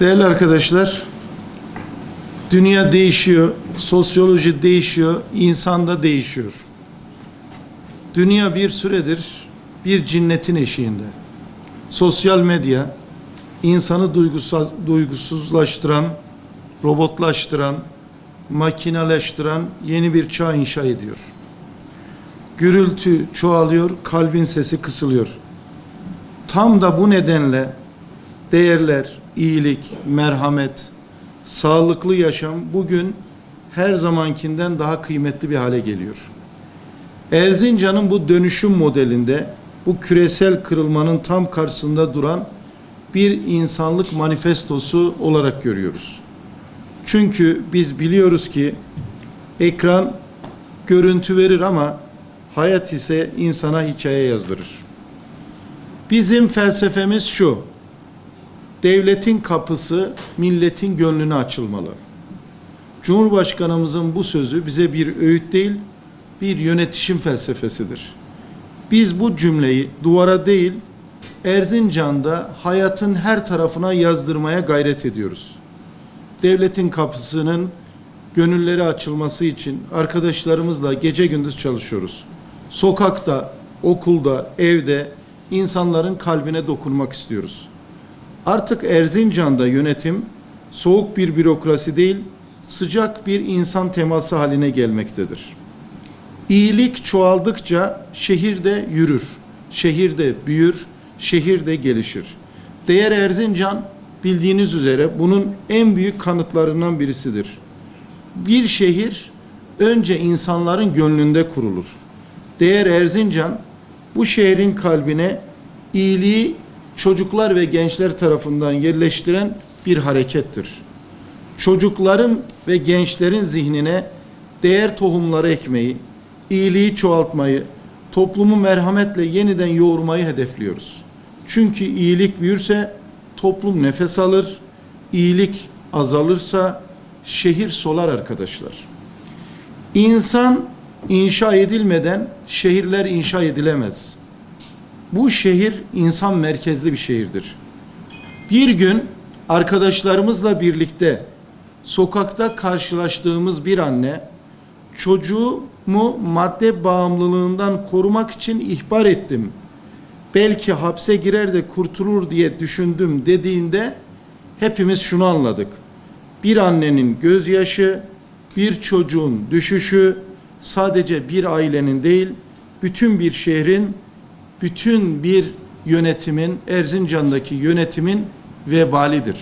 Değerli arkadaşlar, dünya değişiyor, sosyoloji değişiyor, insan da değişiyor. Dünya bir süredir bir cinnetin eşiğinde. Sosyal medya insanı duygusuz, duygusuzlaştıran, robotlaştıran, makineleştiren yeni bir çağ inşa ediyor. Gürültü çoğalıyor, kalbin sesi kısılıyor. Tam da bu nedenle değerler, iyilik, merhamet, sağlıklı yaşam bugün her zamankinden daha kıymetli bir hale geliyor. Erzincan'ın bu dönüşüm modelinde bu küresel kırılmanın tam karşısında duran bir insanlık manifestosu olarak görüyoruz. Çünkü biz biliyoruz ki ekran görüntü verir ama hayat ise insana hikaye yazdırır. Bizim felsefemiz şu. Devletin kapısı milletin gönlüne açılmalı. Cumhurbaşkanımızın bu sözü bize bir öğüt değil, bir yönetişim felsefesidir. Biz bu cümleyi duvara değil, Erzincan'da hayatın her tarafına yazdırmaya gayret ediyoruz. Devletin kapısının gönülleri açılması için arkadaşlarımızla gece gündüz çalışıyoruz. Sokakta, okulda, evde insanların kalbine dokunmak istiyoruz. Artık Erzincan'da yönetim soğuk bir bürokrasi değil, sıcak bir insan teması haline gelmektedir. İyilik çoğaldıkça şehirde yürür, şehirde büyür, şehirde gelişir. Değer Erzincan bildiğiniz üzere bunun en büyük kanıtlarından birisidir. Bir şehir önce insanların gönlünde kurulur. Değer Erzincan bu şehrin kalbine iyiliği çocuklar ve gençler tarafından yerleştiren bir harekettir. Çocukların ve gençlerin zihnine değer tohumları ekmeyi, iyiliği çoğaltmayı, toplumu merhametle yeniden yoğurmayı hedefliyoruz. Çünkü iyilik büyürse toplum nefes alır, iyilik azalırsa şehir solar arkadaşlar. İnsan inşa edilmeden şehirler inşa edilemez. Bu şehir insan merkezli bir şehirdir. Bir gün arkadaşlarımızla birlikte sokakta karşılaştığımız bir anne çocuğumu madde bağımlılığından korumak için ihbar ettim. Belki hapse girer de kurtulur diye düşündüm dediğinde hepimiz şunu anladık. Bir annenin gözyaşı, bir çocuğun düşüşü sadece bir ailenin değil, bütün bir şehrin, bütün bir yönetimin, Erzincan'daki yönetimin vebalidir.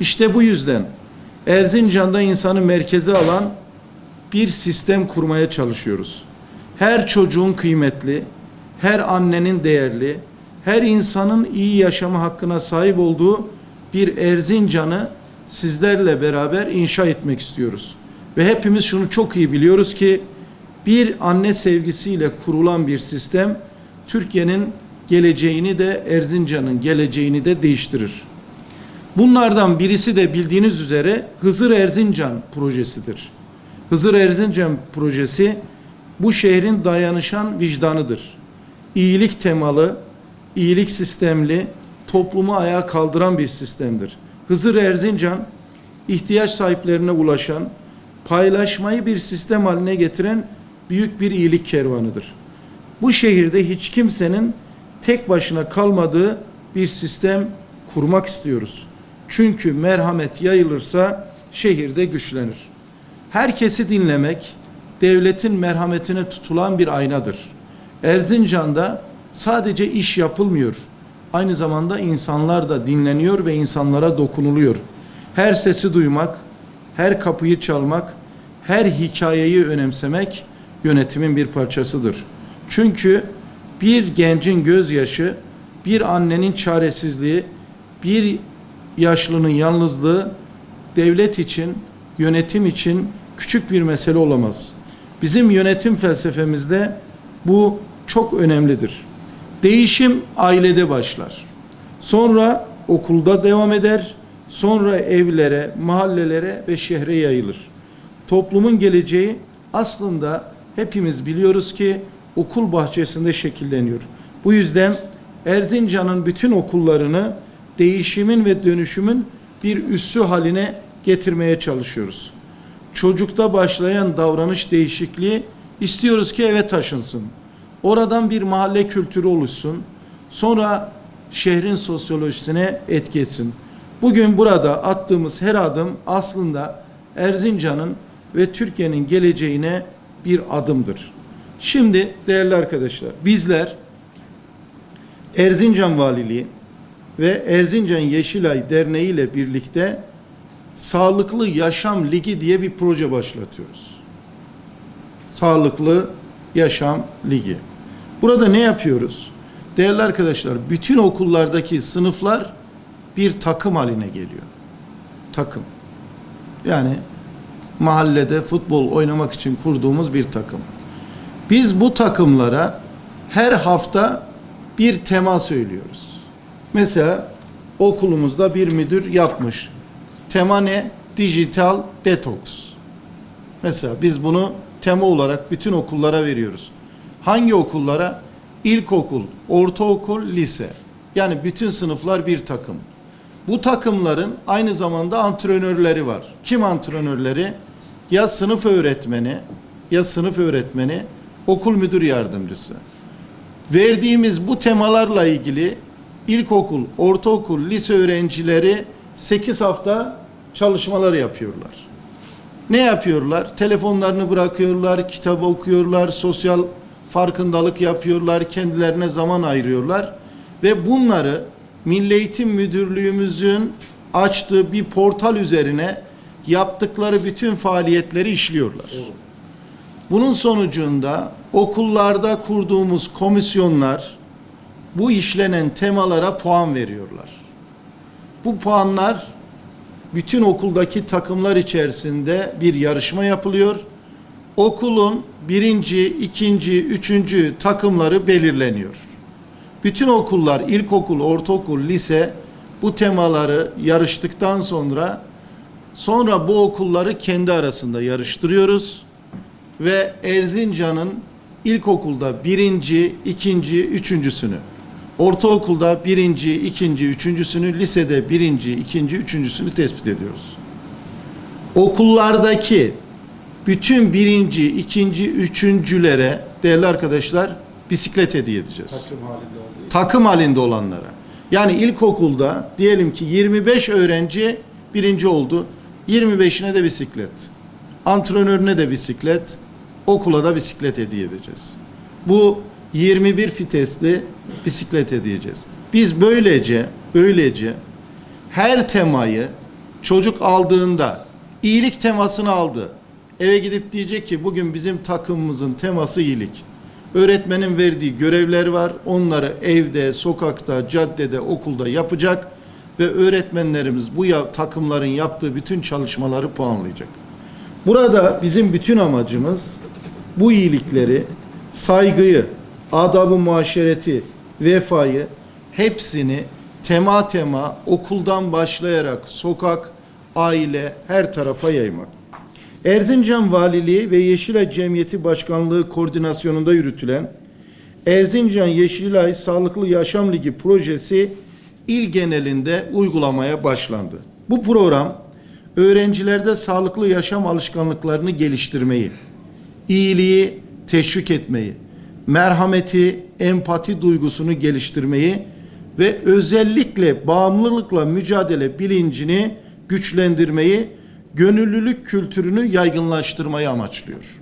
İşte bu yüzden Erzincan'da insanı merkeze alan bir sistem kurmaya çalışıyoruz. Her çocuğun kıymetli, her annenin değerli, her insanın iyi yaşama hakkına sahip olduğu bir Erzincan'ı sizlerle beraber inşa etmek istiyoruz. Ve hepimiz şunu çok iyi biliyoruz ki bir anne sevgisiyle kurulan bir sistem Türkiye'nin geleceğini de Erzincan'ın geleceğini de değiştirir. Bunlardan birisi de bildiğiniz üzere Hızır Erzincan projesidir. Hızır Erzincan projesi bu şehrin dayanışan vicdanıdır. İyilik temalı, iyilik sistemli, toplumu ayağa kaldıran bir sistemdir. Hızır Erzincan ihtiyaç sahiplerine ulaşan, paylaşmayı bir sistem haline getiren büyük bir iyilik kervanıdır. Bu şehirde hiç kimsenin tek başına kalmadığı bir sistem kurmak istiyoruz. Çünkü merhamet yayılırsa şehirde güçlenir. Herkesi dinlemek devletin merhametine tutulan bir aynadır. Erzincan'da sadece iş yapılmıyor. Aynı zamanda insanlar da dinleniyor ve insanlara dokunuluyor. Her sesi duymak, her kapıyı çalmak, her hikayeyi önemsemek yönetimin bir parçasıdır. Çünkü bir gencin gözyaşı, bir annenin çaresizliği, bir yaşlının yalnızlığı devlet için, yönetim için küçük bir mesele olamaz. Bizim yönetim felsefemizde bu çok önemlidir. Değişim ailede başlar. Sonra okulda devam eder. Sonra evlere, mahallelere ve şehre yayılır. Toplumun geleceği aslında hepimiz biliyoruz ki okul bahçesinde şekilleniyor. Bu yüzden Erzincan'ın bütün okullarını değişimin ve dönüşümün bir üssü haline getirmeye çalışıyoruz. Çocukta başlayan davranış değişikliği istiyoruz ki eve taşınsın. Oradan bir mahalle kültürü oluşsun. Sonra şehrin sosyolojisine etki etsin. Bugün burada attığımız her adım aslında Erzincan'ın ve Türkiye'nin geleceğine bir adımdır. Şimdi değerli arkadaşlar bizler Erzincan Valiliği ve Erzincan Yeşilay Derneği ile birlikte Sağlıklı Yaşam Ligi diye bir proje başlatıyoruz. Sağlıklı Yaşam Ligi. Burada ne yapıyoruz? Değerli arkadaşlar, bütün okullardaki sınıflar bir takım haline geliyor. Takım. Yani mahallede futbol oynamak için kurduğumuz bir takım. Biz bu takımlara her hafta bir tema söylüyoruz. Mesela okulumuzda bir müdür yapmış. Tema ne? Dijital detoks. Mesela biz bunu tema olarak bütün okullara veriyoruz. Hangi okullara? İlkokul, ortaokul, lise. Yani bütün sınıflar bir takım. Bu takımların aynı zamanda antrenörleri var. Kim antrenörleri? Ya sınıf öğretmeni, ya sınıf öğretmeni, okul müdür yardımcısı. Verdiğimiz bu temalarla ilgili ilkokul, ortaokul, lise öğrencileri 8 hafta çalışmalar yapıyorlar. Ne yapıyorlar? Telefonlarını bırakıyorlar, kitap okuyorlar, sosyal farkındalık yapıyorlar, kendilerine zaman ayırıyorlar ve bunları Milli Eğitim Müdürlüğümüzün açtığı bir portal üzerine yaptıkları bütün faaliyetleri işliyorlar. Bunun sonucunda okullarda kurduğumuz komisyonlar bu işlenen temalara puan veriyorlar. Bu puanlar bütün okuldaki takımlar içerisinde bir yarışma yapılıyor. Okulun birinci, ikinci, üçüncü takımları belirleniyor. Bütün okullar, ilkokul, ortaokul, lise bu temaları yarıştıktan sonra sonra bu okulları kendi arasında yarıştırıyoruz ve Erzincan'ın ilkokulda birinci, ikinci, üçüncüsünü, ortaokulda birinci, ikinci, üçüncüsünü, lisede birinci, ikinci, üçüncüsünü tespit ediyoruz. Okullardaki bütün birinci, ikinci, üçüncülere değerli arkadaşlar bisiklet hediye edeceğiz Takım halinde olduğu takım halinde olanlara. Yani ilkokulda diyelim ki 25 öğrenci birinci oldu. 25'ine de bisiklet. Antrenörüne de bisiklet. Okula da bisiklet hediye edeceğiz. Bu 21 fitesli bisiklet edeceğiz. Biz böylece böylece her temayı çocuk aldığında iyilik temasını aldı. Eve gidip diyecek ki bugün bizim takımımızın teması iyilik. Öğretmenin verdiği görevler var. Onları evde, sokakta, caddede, okulda yapacak ve öğretmenlerimiz bu ya, takımların yaptığı bütün çalışmaları puanlayacak. Burada bizim bütün amacımız bu iyilikleri, saygıyı, adabı muaşereti, vefayı hepsini tema tema okuldan başlayarak sokak, aile her tarafa yaymak. Erzincan Valiliği ve Yeşilay Cemiyeti Başkanlığı koordinasyonunda yürütülen Erzincan Yeşilay Sağlıklı Yaşam Ligi projesi il genelinde uygulamaya başlandı. Bu program öğrencilerde sağlıklı yaşam alışkanlıklarını geliştirmeyi, iyiliği teşvik etmeyi, merhameti, empati duygusunu geliştirmeyi ve özellikle bağımlılıkla mücadele bilincini güçlendirmeyi, gönüllülük kültürünü yaygınlaştırmayı amaçlıyor.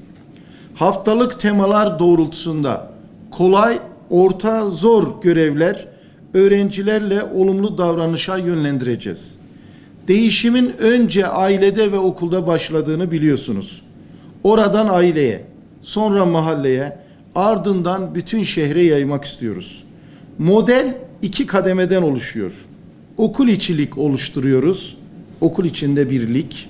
Haftalık temalar doğrultusunda kolay, orta, zor görevler öğrencilerle olumlu davranışa yönlendireceğiz. Değişimin önce ailede ve okulda başladığını biliyorsunuz. Oradan aileye, sonra mahalleye, ardından bütün şehre yaymak istiyoruz. Model iki kademeden oluşuyor. Okul içilik oluşturuyoruz. Okul içinde birlik.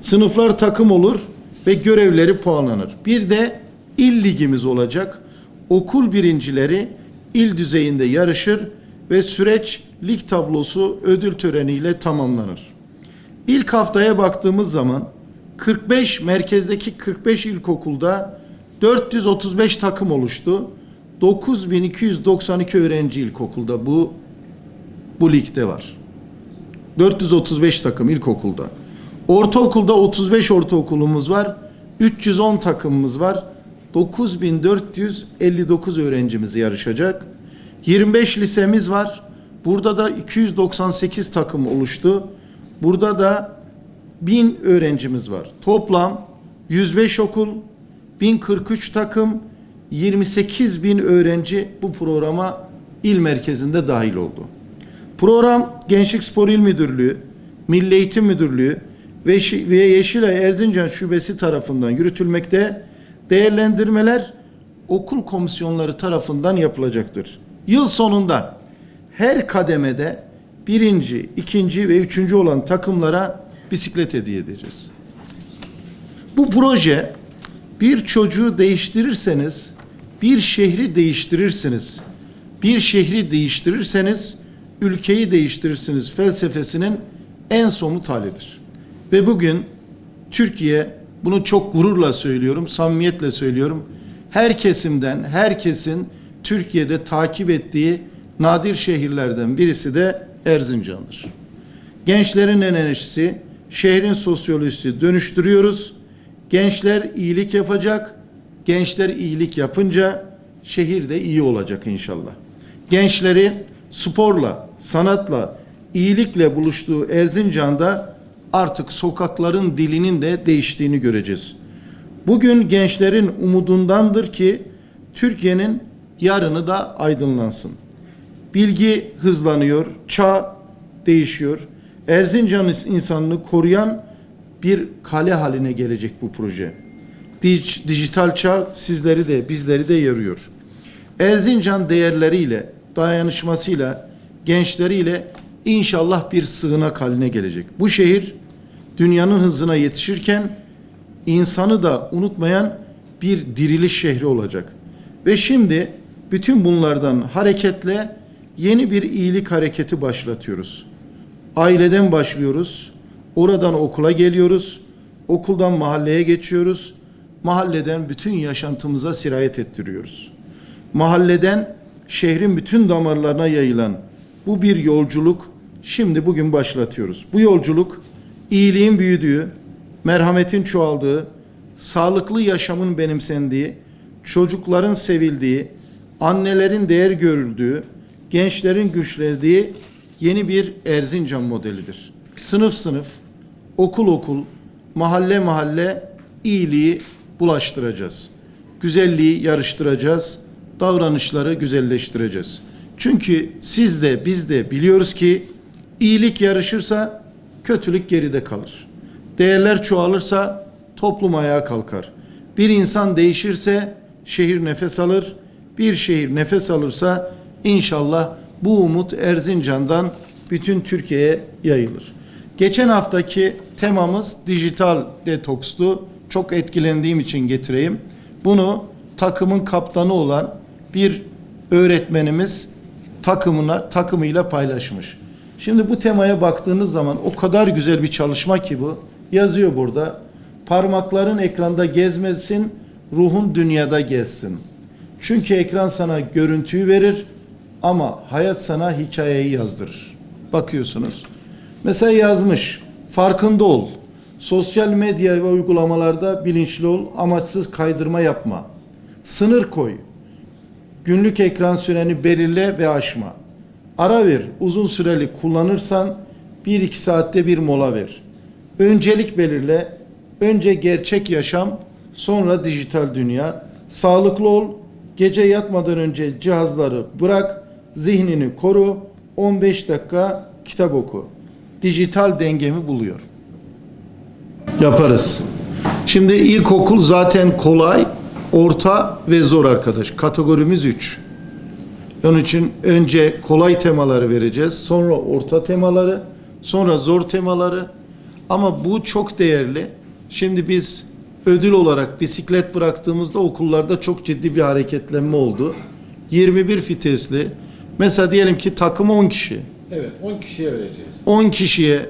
Sınıflar takım olur ve görevleri puanlanır. Bir de il ligimiz olacak. Okul birincileri il düzeyinde yarışır ve süreç lig tablosu ödül töreniyle tamamlanır. İlk haftaya baktığımız zaman 45 merkezdeki 45 ilkokulda 435 takım oluştu. 9292 öğrenci ilkokulda bu bu ligde var. 435 takım ilkokulda. Ortaokulda 35 ortaokulumuz var. 310 takımımız var. 9459 öğrencimiz yarışacak. 25 lisemiz var. Burada da 298 takım oluştu. Burada da 1000 öğrencimiz var. Toplam 105 okul, 1043 takım, 28 bin öğrenci bu programa il merkezinde dahil oldu. Program Gençlik Spor İl Müdürlüğü, Milli Eğitim Müdürlüğü ve ve Yeşilay Erzincan Şubesi tarafından yürütülmekte. Değerlendirmeler okul komisyonları tarafından yapılacaktır. Yıl sonunda her kademede birinci, ikinci ve üçüncü olan takımlara bisiklet hediye edeceğiz. Bu proje bir çocuğu değiştirirseniz bir şehri değiştirirsiniz. Bir şehri değiştirirseniz ülkeyi değiştirirsiniz felsefesinin en somut halidir. Ve bugün Türkiye bunu çok gururla söylüyorum, samimiyetle söylüyorum. Her kesimden, herkesin Türkiye'de takip ettiği nadir şehirlerden birisi de Erzincan'dır. Gençlerin enerjisi, şehrin sosyolojisi dönüştürüyoruz. Gençler iyilik yapacak. Gençler iyilik yapınca şehir de iyi olacak inşallah. Gençlerin sporla, sanatla, iyilikle buluştuğu Erzincan'da artık sokakların dilinin de değiştiğini göreceğiz. Bugün gençlerin umudundandır ki Türkiye'nin yarını da aydınlansın. Bilgi hızlanıyor, çağ değişiyor. Erzincan insanını koruyan bir kale haline gelecek bu proje. Dij- Dijital çağ sizleri de bizleri de yarıyor. Erzincan değerleriyle, dayanışmasıyla, gençleriyle inşallah bir sığınak haline gelecek. Bu şehir dünyanın hızına yetişirken insanı da unutmayan bir diriliş şehri olacak. Ve şimdi bütün bunlardan hareketle yeni bir iyilik hareketi başlatıyoruz. Aileden başlıyoruz. Oradan okula geliyoruz. Okuldan mahalleye geçiyoruz. Mahalleden bütün yaşantımıza sirayet ettiriyoruz. Mahalleden şehrin bütün damarlarına yayılan bu bir yolculuk şimdi bugün başlatıyoruz. Bu yolculuk iyiliğin büyüdüğü, merhametin çoğaldığı, sağlıklı yaşamın benimsendiği, çocukların sevildiği, annelerin değer görüldüğü, gençlerin güçlendiği yeni bir Erzincan modelidir. Sınıf sınıf, okul okul, mahalle mahalle iyiliği bulaştıracağız. Güzelliği yarıştıracağız, davranışları güzelleştireceğiz. Çünkü siz de biz de biliyoruz ki iyilik yarışırsa kötülük geride kalır. Değerler çoğalırsa toplum ayağa kalkar. Bir insan değişirse şehir nefes alır. Bir şehir nefes alırsa inşallah bu umut Erzincan'dan bütün Türkiye'ye yayılır. Geçen haftaki temamız dijital detokstu. Çok etkilendiğim için getireyim. Bunu takımın kaptanı olan bir öğretmenimiz takımına takımıyla paylaşmış. Şimdi bu temaya baktığınız zaman o kadar güzel bir çalışma ki bu. Yazıyor burada. Parmakların ekranda gezmesin, ruhun dünyada gezsin. Çünkü ekran sana görüntüyü verir ama hayat sana hikayeyi yazdırır. Bakıyorsunuz. Mesela yazmış. Farkında ol. Sosyal medya ve uygulamalarda bilinçli ol. Amaçsız kaydırma yapma. Sınır koy. Günlük ekran süreni belirle ve aşma. Ara ver. Uzun süreli kullanırsan 1-2 saatte bir mola ver. Öncelik belirle. Önce gerçek yaşam, sonra dijital dünya. Sağlıklı ol. Gece yatmadan önce cihazları bırak. Zihnini koru. 15 dakika kitap oku. Dijital dengemi buluyor. Yaparız. Şimdi ilkokul zaten kolay, orta ve zor arkadaş. Kategorimiz 3. Onun için önce kolay temaları vereceğiz. Sonra orta temaları, sonra zor temaları. Ama bu çok değerli. Şimdi biz ödül olarak bisiklet bıraktığımızda okullarda çok ciddi bir hareketlenme oldu. 21 fitesli. Mesela diyelim ki takım 10 kişi. Evet, 10 kişiye vereceğiz. 10 kişiye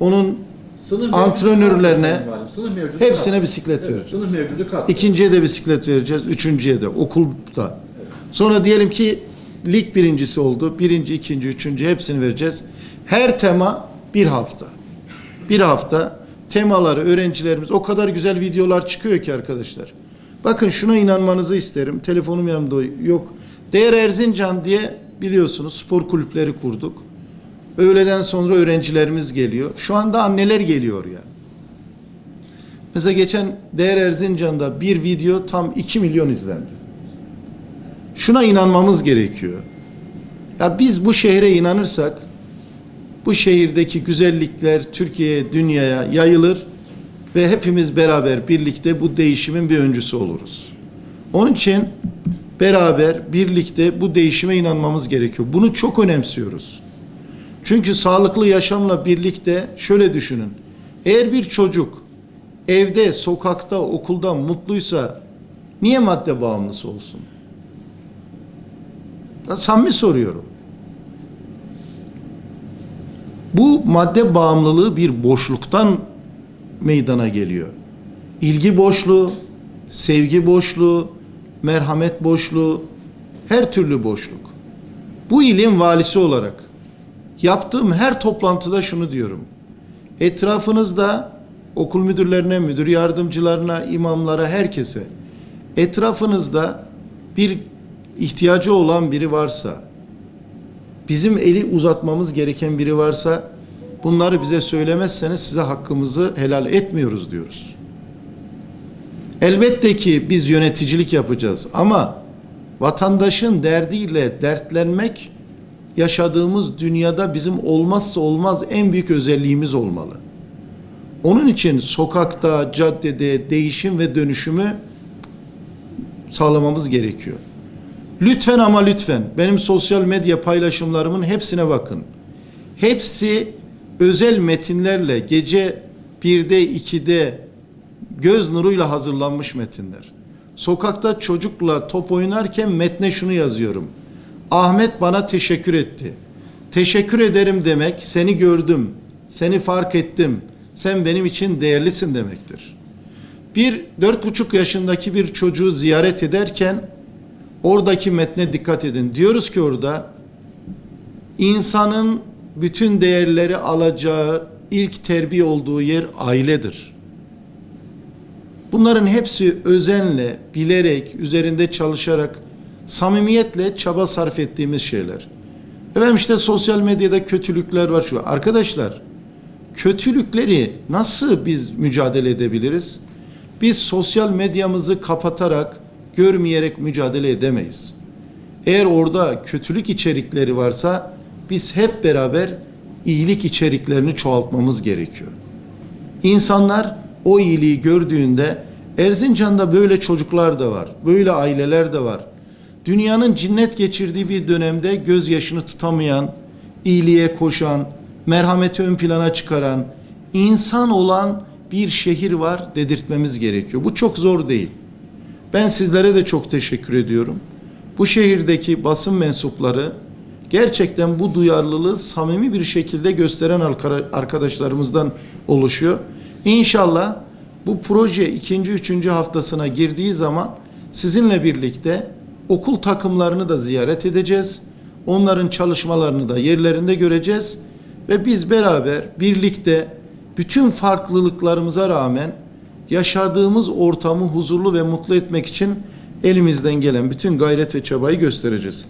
onun Sınıf Antrenörlerine Sınıf hepsine kalsın. bisiklet evet, vereceğiz. Sınıf mevcudu kalsın. İkinciye de bisiklet vereceğiz. Üçüncüye de okulda. Sonra diyelim ki lig birincisi oldu. Birinci, ikinci, üçüncü hepsini vereceğiz. Her tema Bir hafta. Bir hafta temaları öğrencilerimiz o kadar güzel videolar çıkıyor ki arkadaşlar. Bakın şuna inanmanızı isterim. Telefonum yanımda yok. Değer Erzincan diye biliyorsunuz spor kulüpleri kurduk. Öğleden sonra öğrencilerimiz geliyor. Şu anda anneler geliyor ya. Mesela geçen Değer Erzincan'da bir video tam 2 milyon izlendi. Şuna inanmamız gerekiyor. Ya biz bu şehre inanırsak bu şehirdeki güzellikler Türkiye'ye, dünyaya yayılır ve hepimiz beraber birlikte bu değişimin bir öncüsü oluruz. Onun için beraber birlikte bu değişime inanmamız gerekiyor. Bunu çok önemsiyoruz. Çünkü sağlıklı yaşamla birlikte şöyle düşünün. Eğer bir çocuk evde, sokakta, okulda mutluysa niye madde bağımlısı olsun? Ya Samimi soruyorum. Bu madde bağımlılığı bir boşluktan meydana geliyor. İlgi boşluğu, sevgi boşluğu, merhamet boşluğu, her türlü boşluk. Bu ilin valisi olarak yaptığım her toplantıda şunu diyorum. Etrafınızda okul müdürlerine, müdür yardımcılarına, imamlara, herkese etrafınızda bir ihtiyacı olan biri varsa, bizim eli uzatmamız gereken biri varsa bunları bize söylemezseniz size hakkımızı helal etmiyoruz diyoruz. Elbette ki biz yöneticilik yapacağız ama vatandaşın derdiyle dertlenmek yaşadığımız dünyada bizim olmazsa olmaz en büyük özelliğimiz olmalı. Onun için sokakta, caddede değişim ve dönüşümü sağlamamız gerekiyor. Lütfen ama lütfen benim sosyal medya paylaşımlarımın hepsine bakın. Hepsi özel metinlerle gece 1'de 2'de göz nuruyla hazırlanmış metinler. Sokakta çocukla top oynarken metne şunu yazıyorum. Ahmet bana teşekkür etti. Teşekkür ederim demek seni gördüm, seni fark ettim, sen benim için değerlisin demektir. Bir dört buçuk yaşındaki bir çocuğu ziyaret ederken oradaki metne dikkat edin. Diyoruz ki orada insanın bütün değerleri alacağı ilk terbiye olduğu yer ailedir. Bunların hepsi özenle, bilerek, üzerinde çalışarak, samimiyetle çaba sarf ettiğimiz şeyler. Efendim işte sosyal medyada kötülükler var şu. Arkadaşlar, kötülükleri nasıl biz mücadele edebiliriz? Biz sosyal medyamızı kapatarak, görmeyerek mücadele edemeyiz. Eğer orada kötülük içerikleri varsa biz hep beraber iyilik içeriklerini çoğaltmamız gerekiyor. İnsanlar o iyiliği gördüğünde Erzincan'da böyle çocuklar da var, böyle aileler de var. Dünyanın cinnet geçirdiği bir dönemde gözyaşını tutamayan, iyiliğe koşan, merhameti ön plana çıkaran, insan olan bir şehir var dedirtmemiz gerekiyor. Bu çok zor değil. Ben sizlere de çok teşekkür ediyorum. Bu şehirdeki basın mensupları gerçekten bu duyarlılığı samimi bir şekilde gösteren arkadaşlarımızdan oluşuyor. İnşallah bu proje ikinci, üçüncü haftasına girdiği zaman sizinle birlikte okul takımlarını da ziyaret edeceğiz. Onların çalışmalarını da yerlerinde göreceğiz ve biz beraber birlikte bütün farklılıklarımıza rağmen yaşadığımız ortamı huzurlu ve mutlu etmek için elimizden gelen bütün gayret ve çabayı göstereceğiz.